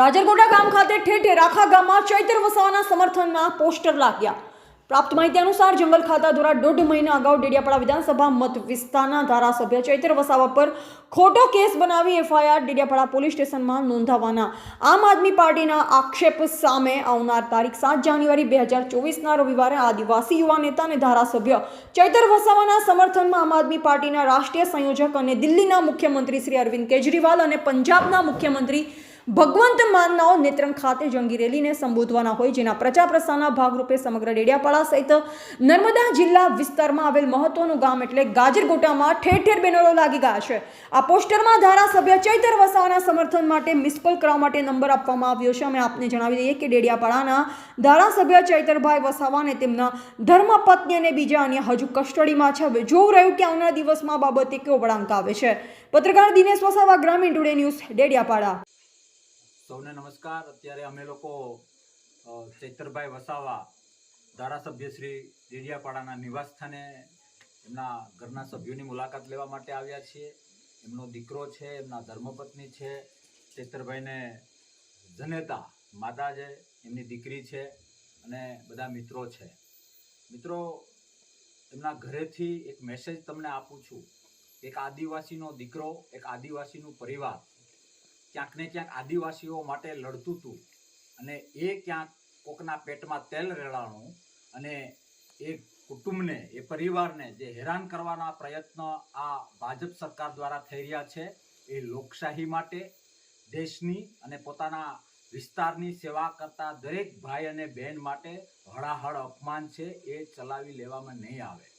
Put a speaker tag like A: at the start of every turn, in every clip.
A: ગાજરગોટા ગામ ખાતે ઠેર આખા ગામમાં ચૈતર વસાવાના સમર્થનમાં પોસ્ટર લાગ્યા. પ્રાપ્ત માહિતી અનુસાર જંગલ ખાતા દ્વારા દોઢ મહિના અગાઉ ડેડિયાપાડા વિધાનસભા મત વિસ્તારના ધારાસભ્ય ચૈતર વસાવા પર ખોટો કેસ બનાવી એફઆઈઆર ડેડિયાપાડા પોલીસ સ્ટેશનમાં નોંધાવવાના આમ આદમી પાર્ટીના આક્ષેપ સામે આવનાર તારીખ સાત જાન્યુઆરી બે હજાર ચોવીસના રવિવારે આદિવાસી યુવા નેતા અને ધારાસભ્ય ચૈતર વસાવાના સમર્થનમાં આમ આદમી પાર્ટીના રાષ્ટ્રીય સંયોજક અને દિલ્હીના મુખ્યમંત્રી શ્રી અરવિંદ કેજરીવાલ અને પંજાબના મુખ્યમંત્રી ભગવંત માનનાઓ નેત્રંગ ખાતે જંગી રેલીને સંબોધવાના હોય જેના પ્રચાર પ્રસારના ભાગરૂપે સમગ્ર ડેડિયાપાડા સહિત નર્મદા જિલ્લા વિસ્તારમાં આવેલ મહત્વનું ગામ એટલે ગાજરગોટામાં ઠેર ઠેર બેનરો લાગી ગયા છે. આ પોસ્ટરમાં ધારાસભ્ય ચૈતર વસાવાના સમર્થન માટે મિસ કોલ કરવા માટે નંબર આપવામાં આવ્યો છે. અમે આપને જણાવી દઈએ કે ડેડિયાપાડાના ધારાસભ્ય ચૈતરભાઈ વસાવાને તેમના ધર્મપત્ની અને બીજા અન્ય હજુ કસ્ટડીમાં છે. હવે જોવું રહ્યું કે આવનારા દિવસમાં બાબતે કેવો વળાંક આવે છે. પત્રકાર દિનેશ વસાવા, ગ્રામીણ ટુડે ન્યૂઝ, ડેડિયાપાડા.
B: સૌને નમસ્કાર. અત્યારે અમે લોકો ચૈતરભાઈ વસાવા ધારાસભ્ય શ્રી ડેડિયાપાડાના નિવાસ સ્થાને એમના ઘરના સભ્યોની મુલાકાત લેવા માટે આવ્યા છીએ. એમનો દીકરો છે, એમના ધર્મપત્ની છે, ચૈતરભાઈને જનેતા માતા છે, એમની દીકરી છે અને બધા મિત્રો છે. મિત્રો, એમના ઘરેથી એક મેસેજ તમને આપું છું. એક આદિવાસીનો દીકરો, એક આદિવાસીનું પરિવાર ક્યાંક ને ક્યાંક આદિવાસીઓ માટે લડતું હતું. અને એ ક્યાંક કોકના પેટમાં તેલ રેડાણું અને એ કુટુંબને, એ પરિવારને જે હેરાન કરવાના પ્રયત્ન આ ભાજપ સરકાર દ્વારા થઈ રહ્યા છે, એ લોકશાહી માટે, દેશની અને પોતાના વિસ્તારની સેવા કરતા દરેક ભાઈ અને બહેન માટે હળાહળ અપમાન છે, એ ચલાવી લેવામાં નહીં આવે.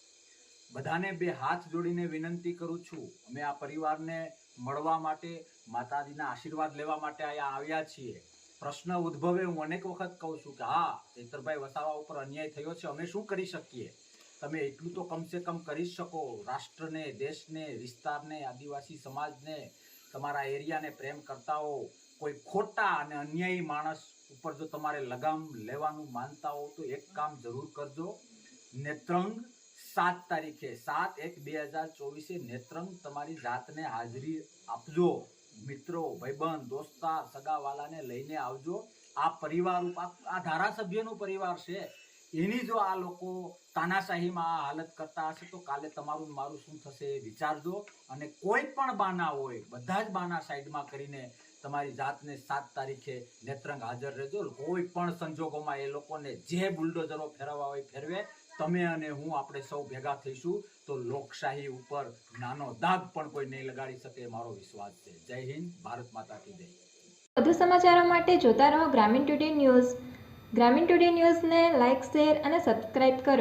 B: બધાને બે હાથ જોડીને વિનંતી કરું છું. અમે આ પરિવારને મળવા માટે, માતાજીના આશીર્વાદ લેવા માટે અહીંયા આવ્યા છીએ. પ્રશ્ન ઉદ્ભવે હું અનેક વખત કહું છું કે હા, ચેતરભાઈ વસાવા ઉપર અન્યાય થયો છે, અમે શું કરી શકીએ? તમે એટલું તો કમસે કમ કરી શકો. રાષ્ટ્રને, દેશને, વિસ્તારને, આદિવાસી સમાજને, તમારા એરિયાને પ્રેમ કરતા હો કોઈ ખોટા અને અન્યાયી માણસ ઉપર જો તમારે લગામ લેવાનું માનતા હો તો એક કામ જરૂર કરજો. નેત્રંગ સાત તારીખે, સાત એક બે હજાર ચોવીસે નેત્રંગ તમારી જાતને હાજરી આપજો. મિત્રો, ભાઈબંધ, દોસ્તાર, સગાવાલાને લઈને આવજો. આ પરિવાર આ ધારાસભ્યનો પરિવાર છે. એની જો આ લોકો તાનાશાહીમાં આ હાલત કરતા હશે, તો કાલે તમારું મારું શું થશે એ વિચારજો. અને કોઈ પણ બાના હોય, બધા જ બાના સાઈડમાં કરીને તમારી જાતને સાત તારીખે નેત્રંગ હાજર રહેજો. કોઈ પણ સંજોગોમાં એ લોકોને જે બુલડોઝરો ફેરવવા હોય ફેરવે. તમે અને હું આપણે સૌ ભેગા થઈશું તો લોકશાહી ઉપર નાનો દાગ પણ કોઈ નહીં લગાડી શકે મારો વિશ્વાસ છે. જય હિન્દ, ભારત માતા કી જય.
C: વધુ સમાચારો માટે જોતા રહો Gramin today news. Gramin today ન્યૂઝને લાઇક શેર અને સબસ્ક્રાઇબ કરો.